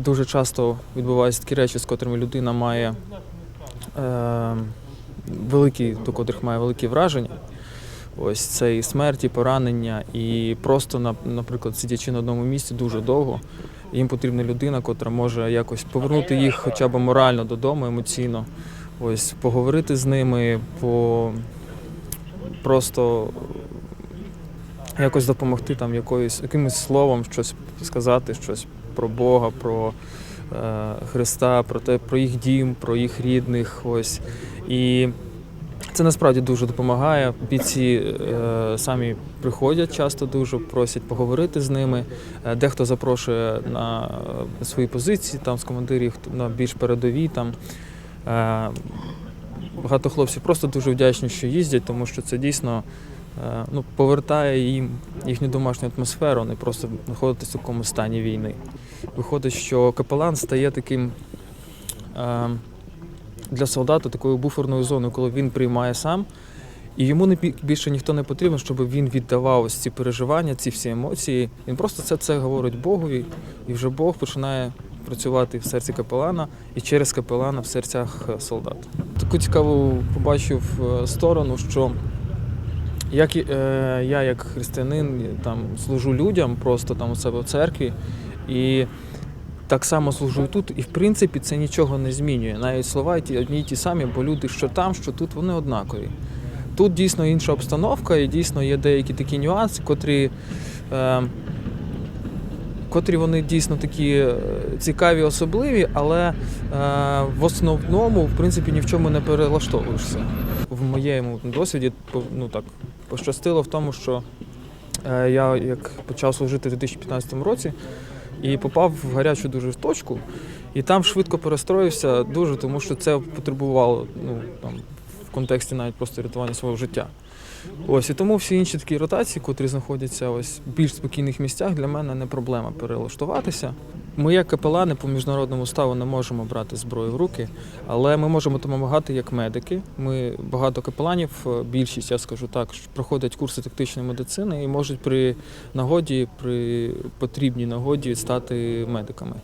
дуже часто відбуваються такі речі, з котрими людина має е, великі, до котрих має великі враження. Ось це і смерті, поранення, і просто, наприклад, сидячи на одному місці дуже довго, їм потрібна людина, котра може якось повернути їх хоча б морально додому, емоційно. Ось поговорити з ними, по просто якось допомогти там якоюсь, якимось словом щось сказати, щось про Бога, про е, Христа, про те, про їх дім, про їх рідних. Ось. І це насправді дуже допомагає. Бійці е, самі приходять часто дуже, просять поговорити з ними. Е, Дехто запрошує на свої позиції, там з командирів на більш передові. Там. Е, багато хлопців просто дуже вдячні, що їздять, тому що це дійсно е, ну, повертає їм їхню домашню атмосферу, не просто знаходитися в такому стані війни. Виходить, що капелан стає таким для солдата такою буферною зоною, коли він приймає сам. І йому не більше ніхто не потрібен, щоб він віддавав ось ці переживання, ці всі емоції. Він просто це, це говорить Богові, і вже Бог починає працювати в серці капелана і через капелана в серцях е, солдат. Таку цікаву побачив е, сторону, що як е, я, як християнин, там служу людям просто там у себе в церкві, і так само служу тут, і в принципі це нічого не змінює. Навіть слова ті одні й ті самі, бо люди, що там, що тут, вони однакові. Тут дійсно інша обстановка, і дійсно є деякі такі нюанси, котрі, е, котрі вони дійсно такі е, цікаві, особливі, але е, в основному, в принципі, ні в чому не перелаштовуєшся. В моєму досвіді ну, так, пощастило в тому, що е, я як почав служити в 2015 році і попав в гарячу дуже точку, і там швидко перестроївся дуже, тому що це потребувало ну, там, в контексті навіть просто рятування свого життя. Ось і тому всі інші такі ротації, котрі знаходяться ось в більш спокійних місцях, для мене не проблема перелаштуватися. Ми, як капелани по міжнародному ставу, не можемо брати зброю в руки, але ми можемо допомагати як медики. Ми багато капеланів, е, більшість, я скажу так, проходять курси тактичної медицини і можуть при нагоді, при потрібній нагоді стати медиками.